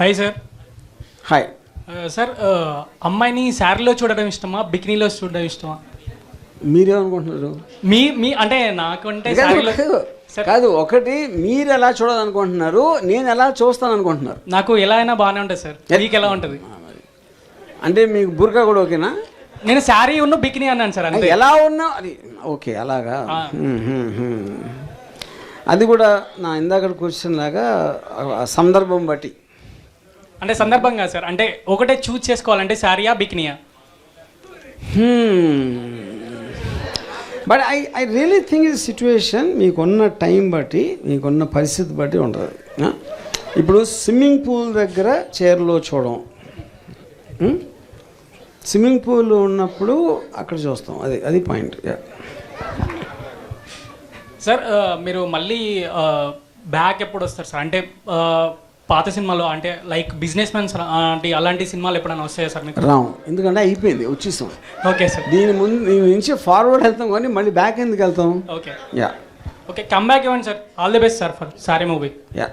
Hi sir hi sir అమ్మాయిని శారీలో చూడడం ఇష్టమా? బికినీలో చూడడం ఇష్టమా? మీరేమనుకుంటున్నారు మీ మీ అంటే నాకంటే కాదు, ఒకటి మీరు ఎలా చూడాలనుకుంటున్నారు? నేను ఎలా చూస్తాను అనుకుంటున్నారు నాకు ఎలా అయినా బాగానే ఉంటుంది సార్ మీకు ఎలా ఉంటుంది? అంటే మీకు బుర్కా కూడా ఓకేనా? నేను శారీ ఉన్న బికినీ అన్నాను సార్ ఎలా ఉన్నా? అది ఓకే అలాగా. అది కూడా నా ఇందాక క్వశ్చన్ లాగా సందర్భం బట్టి. అంటే సందర్భంగా సార్. అంటే ఒకటే చూస్ చేసుకోవాలంటే శారీయా బికినీయా? But I I really think ఇది సిచ్యువేషన్ మీకున్న టైం బట్టి మీకున్న పరిస్థితి బట్టి ఉంటుంది? ఇప్పుడు స్విమ్మింగ్ పూల్ దగ్గర చీరలో చూడడం స్విమ్మింగ్ పూల్ ఉన్నప్పుడు అక్కడ చూస్తాం. అది అది పాయింట్ సార్ మీరు మళ్ళీ బ్యాక్ ఎప్పుడు వస్తారు సార్? అంటే పాత సినిమాలో అంటే లైక్ బిజినెస్ మ్యాన్స్ అంటే అలాంటి సినిమాలు ఎప్పుడైనా వస్తాయా సార్ మీకు? రాం ఎందుకంటే అయిపోయింది వచ్చేస్తాం ఓకే సార్. దీని ముందు దీని నుంచి ఫార్వర్డ్ వెళ్తాం కానీ మళ్ళీ బ్యాక్ ఎందుకు వెళ్తాం? Okay. Yeah okay come back ఇవ్వండి sir. All the best sir for Saree movie yeah